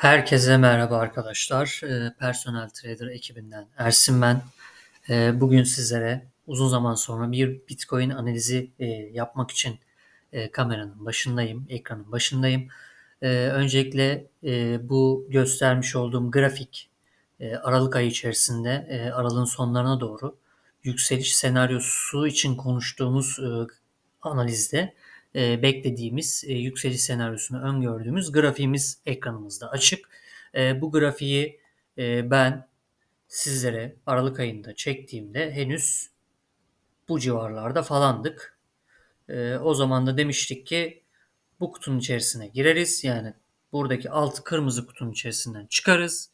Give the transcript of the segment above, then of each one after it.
Herkese merhaba arkadaşlar. Eee, Personal Trader ekibinden Ersin ben. Eee, bugün sizlere uzun zaman sonra bir Bitcoin analizi eee, yapmak için eee, kameranın başındayım, ekranın başındayım. Eee, öncelikle eee, bu göstermiş olduğum grafik Aralık ayı içerisinde Aralık'ın sonlarına doğru yükseliş senaryosu için konuştuğumuz analizde eee, beklediğimiz eee, yükseliş senaryosunu öngördüğümüz grafiğimiz ekranımızda açık. Eee, bu grafiği eee, ben sizlere Aralık ayında çektiğimde henüz bu civarlarda falandık. Eee, o zaman da demiştik ki bu kutunun içerisine gireriz. Yani buradaki alt kırmızı kutunun içerisinden çıkarız.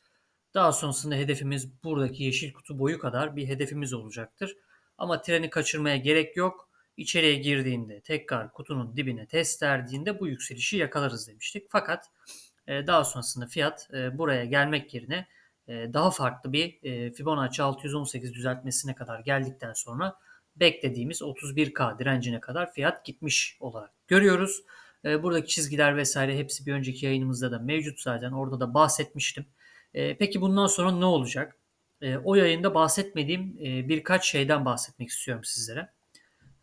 Daha sonrasında hedefimiz buradaki yeşil kutu boyu kadar bir hedefimiz olacaktır. Ama treni kaçırmaya gerek yok. İçeriye girdiğinde tekrar kutunun dibine test verdiğinde bu yükselişi yakalarız demiştik. Fakat e, daha sonrasında fiyat e, buraya gelmek yerine e, daha farklı bir Fibonacci 618 düzeltmesine kadar geldikten sonra beklediğimiz 31K direncine kadar fiyat gitmiş olarak görüyoruz. Buradaki çizgiler vesaire hepsi bir önceki yayınımızda da mevcut zaten. Orada da bahsetmiştim. Peki bundan sonra ne olacak? O yayında bahsetmediğim birkaç şeyden bahsetmek istiyorum sizlere.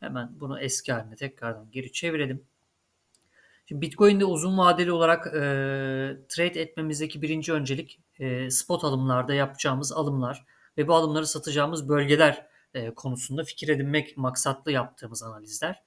Hemen bunu eski haline tekrardan geri çevirelim. Şimdi Bitcoin'de uzun vadeli olarak e, trade etmemizdeki birinci öncelik e, spot alımlarda yapacağımız alımlar ve bu alımları satacağımız bölgeler e, konusunda fikir edinmek maksatlı yaptığımız analizler.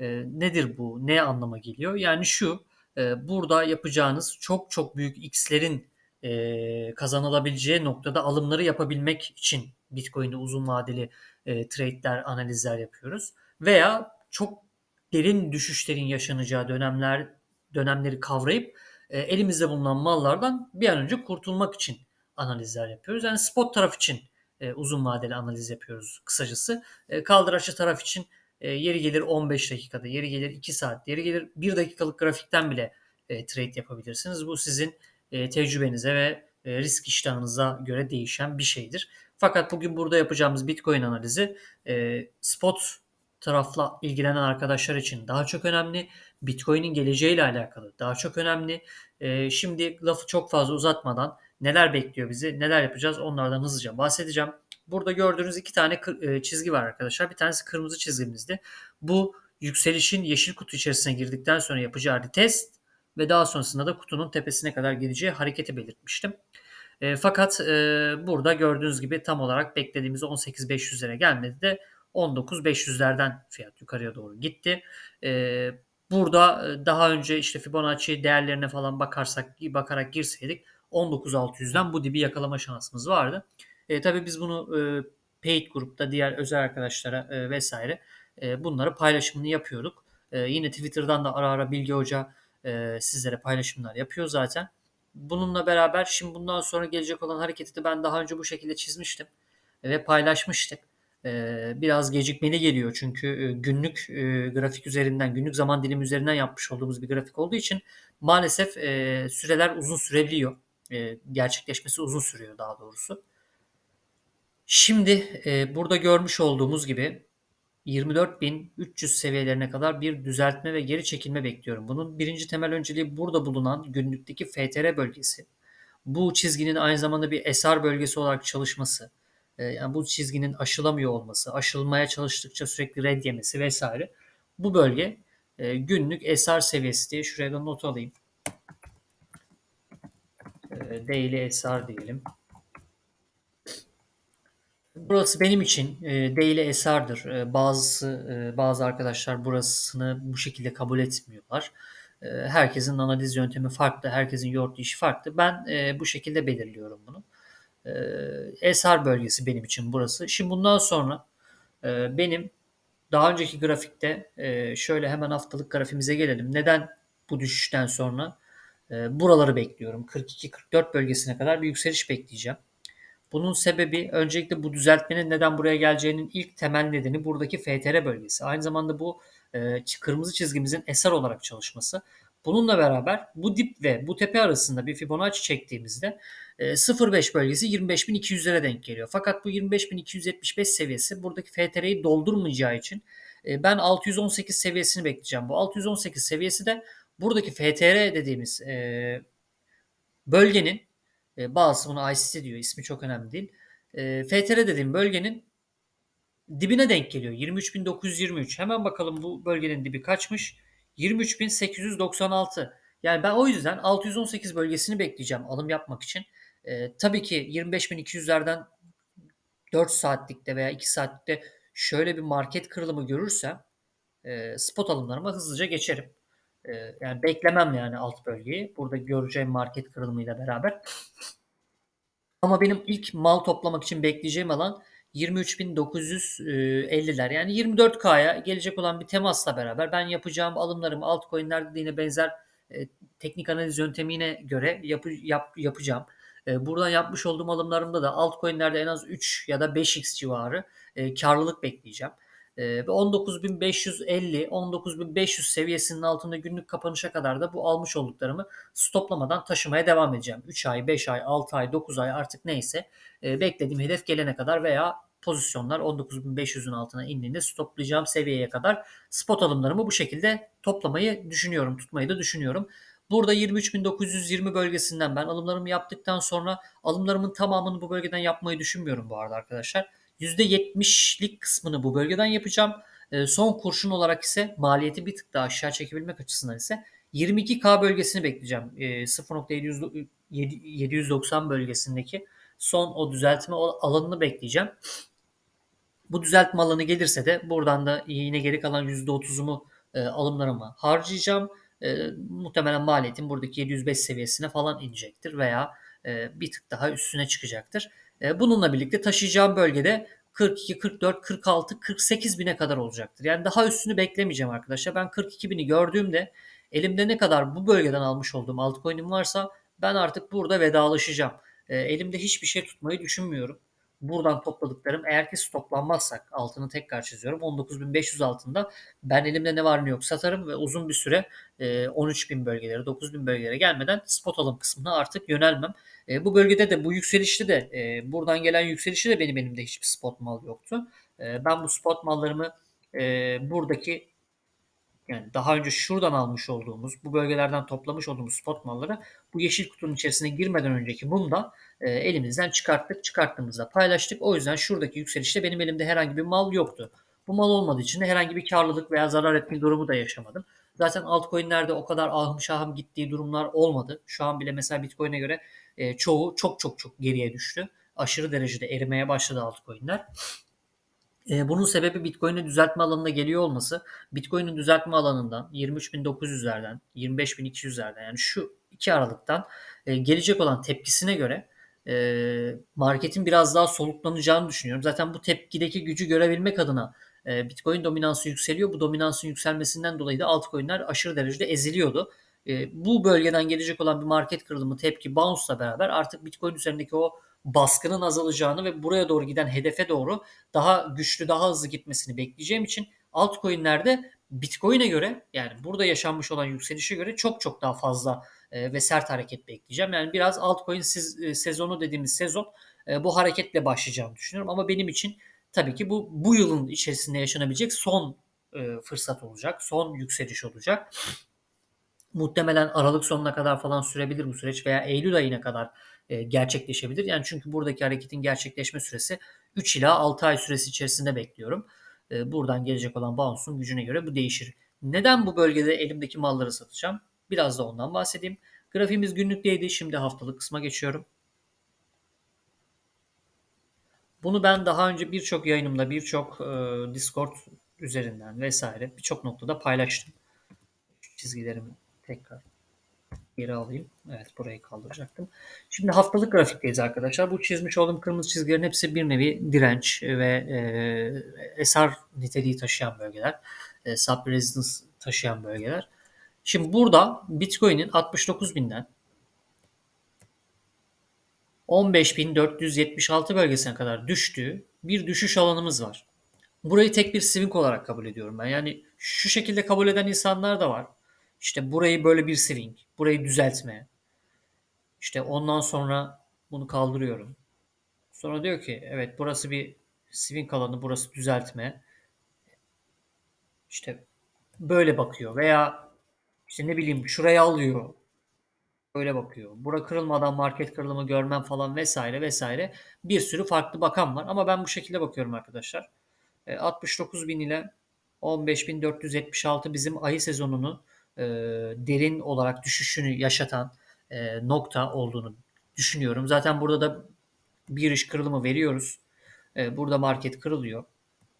E, nedir bu? Ne anlama geliyor? Yani şu, e, burada yapacağınız çok çok büyük x'lerin e, kazanılabileceği noktada alımları yapabilmek için Bitcoin'de uzun vadeli e, trade'ler, analizler yapıyoruz. Veya çok derin düşüşlerin yaşanacağı dönemler dönemleri kavrayıp e, elimizde bulunan mallardan bir an önce kurtulmak için analizler yapıyoruz. Yani spot taraf için e, uzun vadeli analiz yapıyoruz kısacası. E, kaldıraçlı taraf için e, yeri gelir 15 dakikada, yeri gelir 2 saat, yeri gelir 1 dakikalık grafikten bile e, trade yapabilirsiniz. Bu sizin e, tecrübenize ve e, risk iştahınıza göre değişen bir şeydir. Fakat bugün burada yapacağımız Bitcoin analizi e, spot tarafla ilgilenen arkadaşlar için daha çok önemli. Bitcoin'in geleceğiyle alakalı daha çok önemli. E, şimdi lafı çok fazla uzatmadan neler bekliyor bizi, neler yapacağız onlardan hızlıca bahsedeceğim. Burada gördüğünüz iki tane çizgi var arkadaşlar. Bir tanesi kırmızı çizgimizdi. Bu yükselişin yeşil kutu içerisine girdikten sonra yapacağı test ve daha sonrasında da kutunun tepesine kadar gideceği hareketi belirtmiştim. E, fakat e, burada gördüğünüz gibi tam olarak beklediğimiz 18.500'lere gelmedi de 19.500'lerden fiyat yukarıya doğru gitti. E, burada daha önce işte Fibonacci değerlerine falan bakarsak bakarak girseydik 19.600'den bu dibi yakalama şansımız vardı. E, tabii biz bunu e, paid grupta diğer özel arkadaşlara e, vesaire e, bunları paylaşımını yapıyorduk. E, yine Twitter'dan da ara ara Bilgi Hoca e, sizlere paylaşımlar yapıyor zaten. Bununla beraber şimdi bundan sonra gelecek olan hareketi de ben daha önce bu şekilde çizmiştim ve paylaşmıştık. E, biraz gecikmeli geliyor çünkü e, günlük e, grafik üzerinden, günlük zaman dilimi üzerinden yapmış olduğumuz bir grafik olduğu için maalesef e, süreler uzun sürebiliyor. E, gerçekleşmesi uzun sürüyor daha doğrusu. Şimdi e, burada görmüş olduğumuz gibi 24.300 seviyelerine kadar bir düzeltme ve geri çekilme bekliyorum. Bunun birinci temel önceliği burada bulunan günlükteki FTR bölgesi. Bu çizginin aynı zamanda bir SR bölgesi olarak çalışması, e, yani bu çizginin aşılamıyor olması, aşılmaya çalıştıkça sürekli red yemesi vesaire. Bu bölge e, günlük SR seviyesi diye şuraya da not alayım. E, daily SR diyelim. Burası benim için e, değil eserdir. E, bazısı e, bazı arkadaşlar burasını bu şekilde kabul etmiyorlar. E, herkesin analiz yöntemi farklı, herkesin yoğurt işi farklı. Ben e, bu şekilde belirliyorum bunu. E, eser bölgesi benim için burası. Şimdi bundan sonra e, benim daha önceki grafikte e, şöyle hemen haftalık grafimize gelelim. Neden bu düşüşten sonra e, buraları bekliyorum. 42-44 bölgesine kadar bir yükseliş bekleyeceğim. Bunun sebebi öncelikle bu düzeltmenin neden buraya geleceğinin ilk temel nedeni buradaki FTR bölgesi. Aynı zamanda bu e, kırmızı çizgimizin eser olarak çalışması. Bununla beraber bu dip ve bu tepe arasında bir Fibonacci çektiğimizde e, 0.5 bölgesi 25.200'lere denk geliyor. Fakat bu 25.275 seviyesi buradaki FTR'yi doldurmayacağı için e, ben 618 seviyesini bekleyeceğim. Bu 618 seviyesi de buradaki FTR dediğimiz e, bölgenin e, bazısı buna ICC diyor. ismi çok önemli değil. E, FTR dediğim bölgenin dibine denk geliyor. 23.923. Hemen bakalım bu bölgenin dibi kaçmış? 23.896. Yani ben o yüzden 618 bölgesini bekleyeceğim alım yapmak için. E, tabii ki 25.200'lerden 4 saatlikte veya 2 saatlikte şöyle bir market kırılımı görürsem e, spot alımlarıma hızlıca geçerim. E, yani beklemem yani alt bölgeyi. Burada göreceğim market kırılımıyla beraber. Ama benim ilk mal toplamak için bekleyeceğim alan 23.950'ler. Yani 24K'ya gelecek olan bir temasla beraber ben yapacağım alımlarımı altcoin'lerde de yine benzer e, teknik analiz yöntemine göre yapı, yap, yapacağım. E, buradan yapmış olduğum alımlarımda da altcoin'lerde en az 3 ya da 5x civarı e, karlılık bekleyeceğim. E, ve 19.550, 19.500 seviyesinin altında günlük kapanışa kadar da bu almış olduklarımı stoplamadan taşımaya devam edeceğim. 3 ay, 5 ay, 6 ay, 9 ay artık neyse e, beklediğim hedef gelene kadar veya pozisyonlar 19.500'ün altına indiğinde stoplayacağım seviyeye kadar spot alımlarımı bu şekilde toplamayı düşünüyorum, tutmayı da düşünüyorum. Burada 23.920 bölgesinden ben alımlarımı yaptıktan sonra alımlarımın tamamını bu bölgeden yapmayı düşünmüyorum bu arada arkadaşlar. %70'lik kısmını bu bölgeden yapacağım. E, son kurşun olarak ise maliyeti bir tık daha aşağı çekebilmek açısından ise 22K bölgesini bekleyeceğim. E, 0.790 bölgesindeki son o düzeltme alanını bekleyeceğim. Bu düzeltme alanı gelirse de buradan da yine geri kalan %30'umu e, alımlarıma harcayacağım. E, muhtemelen maliyetim buradaki 705 seviyesine falan inecektir veya e, bir tık daha üstüne çıkacaktır. E, bununla birlikte taşıyacağım bölgede 42, 44, 46, 48 bine kadar olacaktır. Yani daha üstünü beklemeyeceğim arkadaşlar. Ben 42 bini gördüğümde elimde ne kadar bu bölgeden almış olduğum altcoin'im varsa ben artık burada vedalaşacağım. E, elimde hiçbir şey tutmayı düşünmüyorum. Buradan topladıklarım eğer ki stoplanmazsak altını tekrar çiziyorum. 19.500 altında ben elimde ne var ne yok satarım ve uzun bir süre e, 13.000 bölgelere 9.000 bölgelere gelmeden spot alım kısmına artık yönelmem. E, bu bölgede de bu yükselişte de e, buradan gelen yükselişte de benim elimde hiçbir spot mal yoktu. E, ben bu spot mallarımı e, buradaki yani daha önce şuradan almış olduğumuz, bu bölgelerden toplamış olduğumuz spot malları bu yeşil kutunun içerisine girmeden önceki mumda e, elimizden çıkarttık. Çıkarttığımızda paylaştık. O yüzden şuradaki yükselişte benim elimde herhangi bir mal yoktu. Bu mal olmadığı için de herhangi bir karlılık veya zarar etme durumu da yaşamadım. Zaten altcoin'lerde o kadar ahım şahım gittiği durumlar olmadı. Şu an bile mesela Bitcoin'e göre e, çoğu çok çok çok geriye düştü. Aşırı derecede erimeye başladı altcoin'ler. E, bunun sebebi Bitcoin'in düzeltme alanına geliyor olması. Bitcoin'in düzeltme alanından 23.900'lerden 25.200'lerden yani şu iki aralıktan e, gelecek olan tepkisine göre e, marketin biraz daha soluklanacağını düşünüyorum. Zaten bu tepkideki gücü görebilmek adına e, Bitcoin dominansı yükseliyor. Bu dominansın yükselmesinden dolayı da altcoin'ler aşırı derecede eziliyordu. E, bu bölgeden gelecek olan bir market kırılımı, tepki, bounce'la beraber artık Bitcoin üzerindeki o baskının azalacağını ve buraya doğru giden hedefe doğru daha güçlü, daha hızlı gitmesini bekleyeceğim için altcoin'lerde Bitcoin'e göre yani burada yaşanmış olan yükselişe göre çok çok daha fazla e, ve sert hareket bekleyeceğim. Yani biraz altcoin siz, e, sezonu dediğimiz sezon e, bu hareketle başlayacağını düşünüyorum. Ama benim için tabii ki bu bu yılın içerisinde yaşanabilecek son fırsat olacak. Son yükseliş olacak. Muhtemelen Aralık sonuna kadar falan sürebilir bu süreç veya Eylül ayına kadar e, gerçekleşebilir. Yani çünkü buradaki hareketin gerçekleşme süresi 3 ila 6 ay süresi içerisinde bekliyorum. E, buradan gelecek olan bounce'un gücüne göre bu değişir. Neden bu bölgede elimdeki malları satacağım? Biraz da ondan bahsedeyim. Grafiğimiz günlükteydi. Şimdi haftalık kısma geçiyorum. Bunu ben daha önce birçok yayınımda, birçok e, Discord üzerinden vesaire birçok noktada paylaştım. Çizgilerimi tekrar geri alayım. Evet burayı kaldıracaktım. Şimdi haftalık grafikteyiz arkadaşlar. Bu çizmiş olduğum kırmızı çizgilerin hepsi bir nevi direnç ve e, SR niteliği taşıyan bölgeler. E, sub resistance taşıyan bölgeler. Şimdi burada Bitcoin'in 69.000'den 15.476 bölgesine kadar düştüğü bir düşüş alanımız var. Burayı tek bir swing olarak kabul ediyorum ben. Yani şu şekilde kabul eden insanlar da var. İşte burayı böyle bir swing, burayı düzeltme. İşte ondan sonra bunu kaldırıyorum. Sonra diyor ki evet burası bir swing alanı, burası düzeltme. İşte böyle bakıyor veya işte ne bileyim şuraya alıyor. Öyle bakıyor. Bura kırılmadan market kırılımı görmem falan vesaire vesaire bir sürü farklı bakan var. Ama ben bu şekilde bakıyorum arkadaşlar. E, 69.000 ile 15.476 bizim ayı sezonunu e, derin olarak düşüşünü yaşatan e, nokta olduğunu düşünüyorum. Zaten burada da bir iş kırılımı veriyoruz. E, burada market kırılıyor.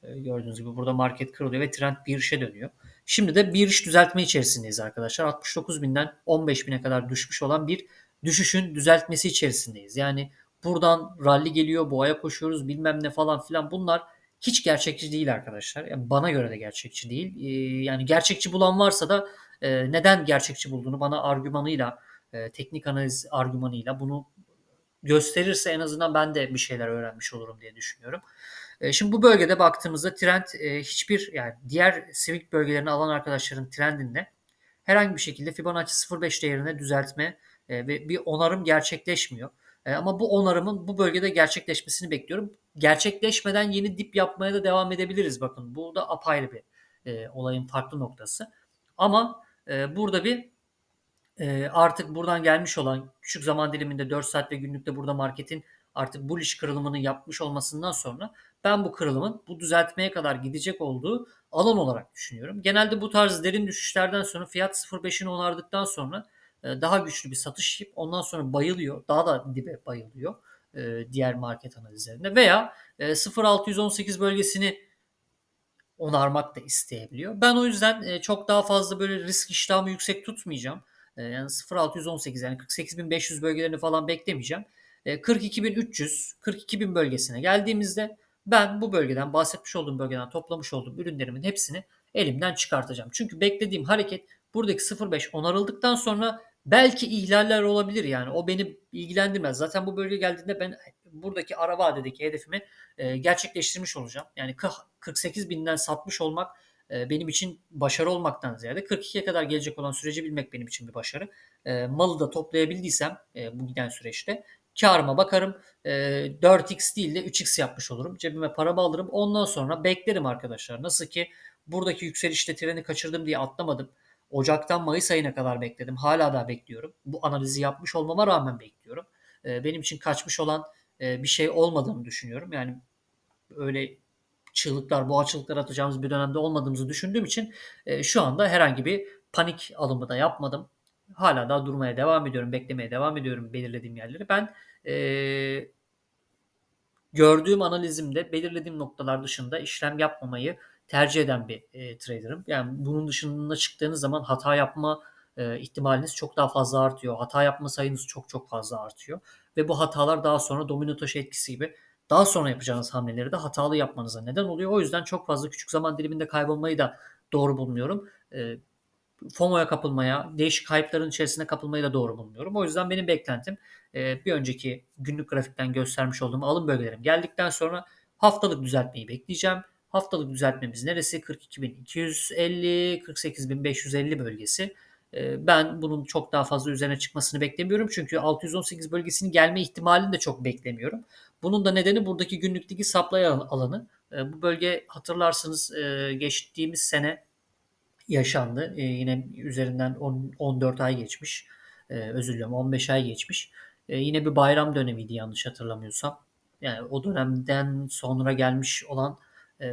Gördüğünüz gibi burada market kırılıyor ve trend bir işe dönüyor. Şimdi de bir iş düzeltme içerisindeyiz arkadaşlar. 69.000'den 15.000'e kadar düşmüş olan bir düşüşün düzeltmesi içerisindeyiz. Yani buradan rally geliyor, boğaya koşuyoruz bilmem ne falan filan bunlar hiç gerçekçi değil arkadaşlar. Yani bana göre de gerçekçi değil. Ee, yani gerçekçi bulan varsa da e, neden gerçekçi bulduğunu bana argümanıyla, e, teknik analiz argümanıyla bunu gösterirse en azından ben de bir şeyler öğrenmiş olurum diye düşünüyorum. E, şimdi bu bölgede baktığımızda trend e, hiçbir yani diğer sivil bölgelerini alan arkadaşların trendinde herhangi bir şekilde Fibonacci 0.5 değerine düzeltme e, ve bir onarım gerçekleşmiyor. Ama bu onarımın bu bölgede gerçekleşmesini bekliyorum. Gerçekleşmeden yeni dip yapmaya da devam edebiliriz. Bakın bu da apayrı bir olayın farklı noktası. Ama burada bir artık buradan gelmiş olan küçük zaman diliminde 4 saat ve günlükte burada marketin artık bullish kırılımını yapmış olmasından sonra ben bu kırılımın bu düzeltmeye kadar gidecek olduğu alan olarak düşünüyorum. Genelde bu tarz derin düşüşlerden sonra fiyat 0.5'ini onardıktan sonra daha güçlü bir satış yapıp ondan sonra bayılıyor. Daha da dibe bayılıyor diğer market analizlerinde veya 0.618 bölgesini onarmak da isteyebiliyor. Ben o yüzden çok daha fazla böyle risk iştahımı yüksek tutmayacağım. Yani 0.618 yani 48.500 bölgelerini falan beklemeyeceğim. 42.300, 42.000 bölgesine geldiğimizde ben bu bölgeden bahsetmiş olduğum bölgeden toplamış olduğum ürünlerimin hepsini elimden çıkartacağım. Çünkü beklediğim hareket buradaki 0.5 onarıldıktan sonra belki ihlaller olabilir yani o beni ilgilendirmez. Zaten bu bölge geldiğinde ben buradaki ara vadedeki hedefimi gerçekleştirmiş olacağım. Yani 48 binden satmış olmak benim için başarı olmaktan ziyade 42'ye kadar gelecek olan süreci bilmek benim için bir başarı. malı da toplayabildiysem bu giden süreçte karıma bakarım. 4x değil de 3x yapmış olurum. Cebime paramı alırım. Ondan sonra beklerim arkadaşlar. Nasıl ki buradaki yükselişte treni kaçırdım diye atlamadım. Ocaktan Mayıs ayına kadar bekledim. Hala da bekliyorum. Bu analizi yapmış olmama rağmen bekliyorum. benim için kaçmış olan bir şey olmadığını düşünüyorum. Yani öyle çığlıklar, boğa çığlıkları atacağımız bir dönemde olmadığımızı düşündüğüm için şu anda herhangi bir panik alımı da yapmadım. Hala daha durmaya devam ediyorum, beklemeye devam ediyorum belirlediğim yerleri. Ben e, gördüğüm analizimde belirlediğim noktalar dışında işlem yapmamayı tercih eden bir e, trader'ım. Yani bunun dışında çıktığınız zaman hata yapma e, ihtimaliniz çok daha fazla artıyor. Hata yapma sayınız çok çok fazla artıyor. Ve bu hatalar daha sonra domino taşı etkisi gibi daha sonra yapacağınız hamleleri de hatalı yapmanıza neden oluyor. O yüzden çok fazla küçük zaman diliminde kaybolmayı da doğru bulmuyorum. E, FOMO'ya kapılmaya, değişik hype'ların içerisine kapılmayı da doğru bulmuyorum. O yüzden benim beklentim e, bir önceki günlük grafikten göstermiş olduğum alım bölgelerim geldikten sonra haftalık düzeltmeyi bekleyeceğim. Haftalık düzeltmemiz neresi? 42.250, 48.550 bölgesi. E, ben bunun çok daha fazla üzerine çıkmasını beklemiyorum. Çünkü 618 bölgesinin gelme ihtimalini de çok beklemiyorum. Bunun da nedeni buradaki günlükteki supply alanı. E, bu bölge hatırlarsınız geçtiğimiz sene yaşandı. E, yine üzerinden 10, 14 ay geçmiş. E, özür diliyorum 15 ay geçmiş. E, yine bir bayram dönemiydi yanlış hatırlamıyorsam. Yani o dönemden sonra gelmiş olan e,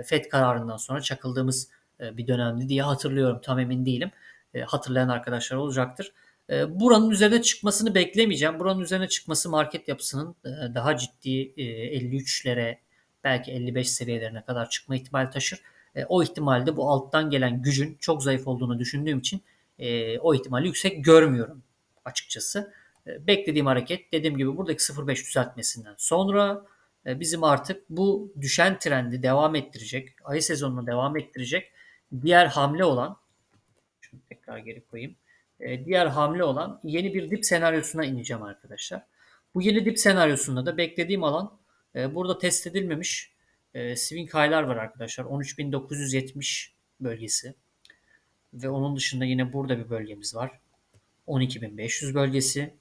FED kararından sonra çakıldığımız e, bir dönemdi diye hatırlıyorum. Tam emin değilim. E, hatırlayan arkadaşlar olacaktır. E, buranın üzerine çıkmasını beklemeyeceğim. Buranın üzerine çıkması market yapısının e, daha ciddi e, 53'lere belki 55 seviyelerine kadar çıkma ihtimali taşır. E, o ihtimalde bu alttan gelen gücün çok zayıf olduğunu düşündüğüm için e, o ihtimali yüksek görmüyorum açıkçası. E, beklediğim hareket dediğim gibi buradaki 0.5 düzeltmesinden sonra e, bizim artık bu düşen trendi devam ettirecek, ayı sezonunu devam ettirecek diğer hamle olan şunu tekrar geri koyayım. E, diğer hamle olan yeni bir dip senaryosuna ineceğim arkadaşlar. Bu yeni dip senaryosunda da beklediğim alan e, burada test edilmemiş e, swing high'lar var arkadaşlar. 13.970 bölgesi. Ve onun dışında yine burada bir bölgemiz var. 12.500 bölgesi.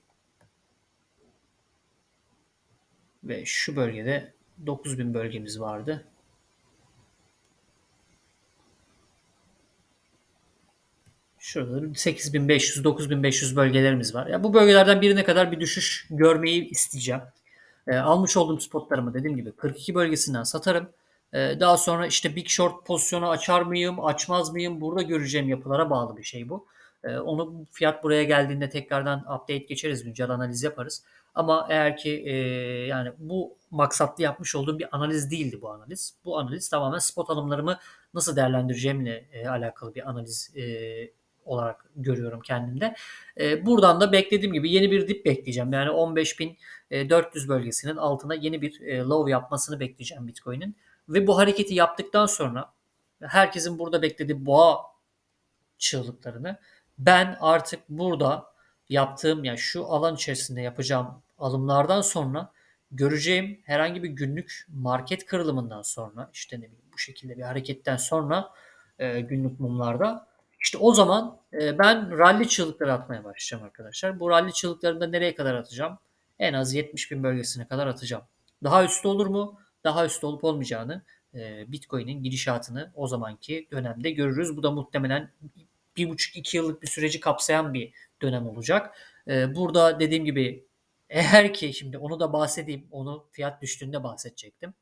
Ve şu bölgede 9000 bölgemiz vardı. Şurada 8500, 9500 bölgelerimiz var. Ya bu bölgelerden birine kadar bir düşüş görmeyi isteyeceğim. E, almış olduğum spotlarımı dediğim gibi 42 bölgesinden satarım. E, daha sonra işte Big Short pozisyonu açar mıyım, açmaz mıyım? Burada göreceğim yapılara bağlı bir şey bu. E, onu fiyat buraya geldiğinde tekrardan update geçeriz, güncel analiz yaparız. Ama eğer ki e, yani bu maksatlı yapmış olduğum bir analiz değildi bu analiz. Bu analiz tamamen spot alımlarımı nasıl değerlendireceğimle e, alakalı bir analiz e, olarak görüyorum kendimde. E, buradan da beklediğim gibi yeni bir dip bekleyeceğim. Yani 15.400 bölgesinin altına yeni bir e, low yapmasını bekleyeceğim Bitcoin'in. Ve bu hareketi yaptıktan sonra herkesin burada beklediği boğa çığlıklarını ben artık burada yaptığım yani şu alan içerisinde yapacağım alımlardan sonra göreceğim herhangi bir günlük market kırılımından sonra işte ne bileyim bu şekilde bir hareketten sonra e, günlük mumlarda işte o zaman e, ben rally çığlıkları atmaya başlayacağım arkadaşlar. Bu rally çığlıklarını nereye kadar atacağım? En az 70 bin bölgesine kadar atacağım. Daha üstü olur mu? Daha üstü olup olmayacağını e, Bitcoin'in gidişatını o zamanki dönemde görürüz. Bu da muhtemelen bir buçuk iki yıllık bir süreci kapsayan bir dönem olacak. E, burada dediğim gibi eğer ki şimdi onu da bahsedeyim, onu fiyat düştüğünde bahsedecektim.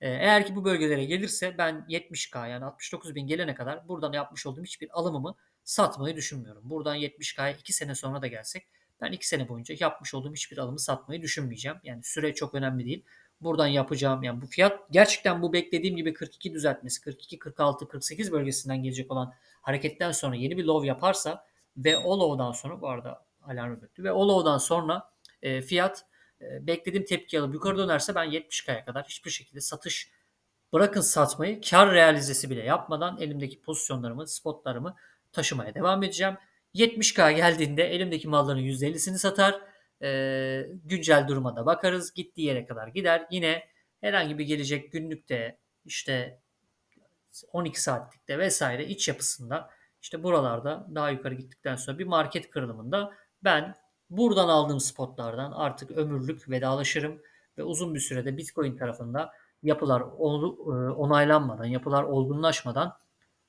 Ee, eğer ki bu bölgelere gelirse ben 70K yani 69 bin gelene kadar buradan yapmış olduğum hiçbir alımımı satmayı düşünmüyorum. Buradan 70K'ya 2 sene sonra da gelsek ben 2 sene boyunca yapmış olduğum hiçbir alımı satmayı düşünmeyeceğim. Yani süre çok önemli değil. Buradan yapacağım yani bu fiyat gerçekten bu beklediğim gibi 42 düzeltmesi 42, 46, 48 bölgesinden gelecek olan hareketten sonra yeni bir low yaparsa ve o low'dan sonra bu arada alarm öttü ve o low'dan sonra e, fiyat e, beklediğim tepki alıp yukarı dönerse ben 70K'ya kadar hiçbir şekilde satış bırakın satmayı kar realizesi bile yapmadan elimdeki pozisyonlarımı, spotlarımı taşımaya devam edeceğim. 70K geldiğinde elimdeki malların %50'sini satar. E, güncel duruma da bakarız. Gittiği yere kadar gider. Yine herhangi bir gelecek günlükte işte 12 saatlikte vesaire iç yapısında işte buralarda daha yukarı gittikten sonra bir market kırılımında ben Buradan aldığım spotlardan artık ömürlük vedalaşırım ve uzun bir sürede Bitcoin tarafında yapılar e, onaylanmadan, yapılar olgunlaşmadan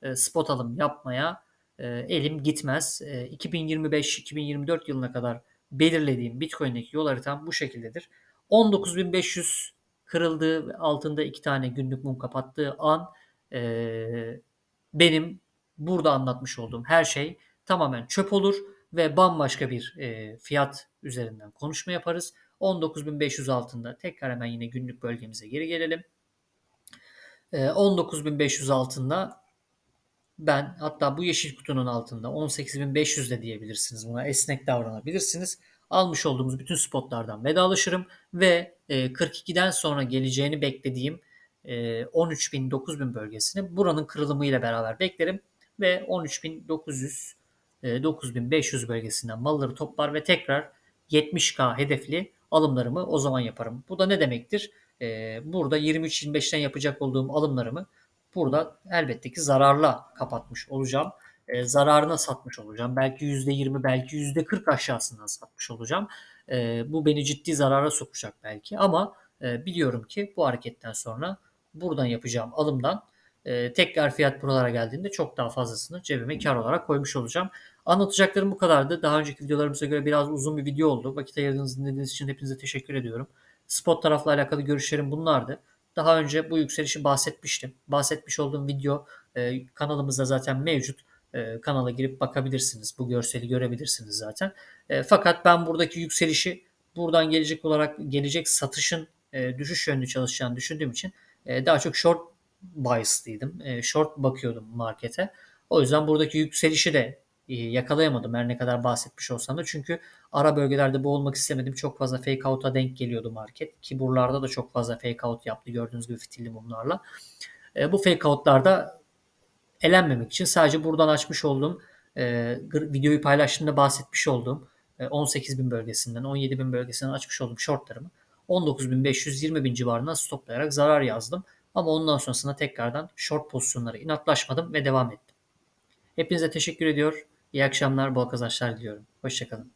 e, spot alım yapmaya e, elim gitmez. 2025-2024 yılına kadar belirlediğim Bitcoin'deki yol haritam bu şekildedir. 19.500 kırıldığı ve altında iki tane günlük mum kapattığı an benim burada anlatmış olduğum her şey tamamen çöp olur ve bambaşka bir e, fiyat üzerinden konuşma yaparız. 19.500 altında tekrar hemen yine günlük bölgemize geri gelelim. E, 19.500 altında ben hatta bu yeşil kutunun altında 18.500 de diyebilirsiniz. Buna esnek davranabilirsiniz. Almış olduğumuz bütün spotlardan vedalaşırım ve e, 42'den sonra geleceğini beklediğim e, 13.000 9.000 bölgesini buranın kırılımıyla beraber beklerim ve 13.900 9500 e, bölgesinden malları toplar ve tekrar 70K hedefli alımlarımı o zaman yaparım. Bu da ne demektir? E, burada 23-25'ten yapacak olduğum alımlarımı burada elbette ki zararla kapatmış olacağım. E, zararına satmış olacağım. Belki %20 belki %40 aşağısından satmış olacağım. Bu beni ciddi zarara sokacak belki ama biliyorum ki bu hareketten sonra buradan yapacağım alımdan tekrar fiyat buralara geldiğinde çok daha fazlasını cebime kar olarak koymuş olacağım. Anlatacaklarım bu kadardı. Daha önceki videolarımıza göre biraz uzun bir video oldu. Vakit ayırdığınız dinlediğiniz için hepinize teşekkür ediyorum. Spot tarafla alakalı görüşlerim bunlardı. Daha önce bu yükselişi bahsetmiştim. Bahsetmiş olduğum video e, kanalımızda zaten mevcut. E, kanala girip bakabilirsiniz. Bu görseli görebilirsiniz zaten. E, fakat ben buradaki yükselişi buradan gelecek olarak gelecek satışın e, düşüş yönlü çalışacağını düşündüğüm için e, daha çok short bias'lıydım. E, short bakıyordum markete. O yüzden buradaki yükselişi de e, yakalayamadım her ne kadar bahsetmiş olsam da. Çünkü ara bölgelerde bu olmak istemedim. Çok fazla fake out'a denk geliyordu market. Ki buralarda da çok fazla fake out yaptı gördüğünüz gibi fitilli mumlarla. E, bu fake out'larda elenmemek için sadece buradan açmış olduğum e, videoyu paylaştığımda bahsetmiş olduğum e, 18.000 bölgesinden 17.000 bölgesinden açmış olduğum shortlarımı 19.500 bin civarından stoplayarak zarar yazdım. Ama ondan sonrasında tekrardan short pozisyonlara inatlaşmadım ve devam ettim. Hepinize teşekkür ediyor. İyi akşamlar, bol kazançlar diliyorum. Hoşçakalın.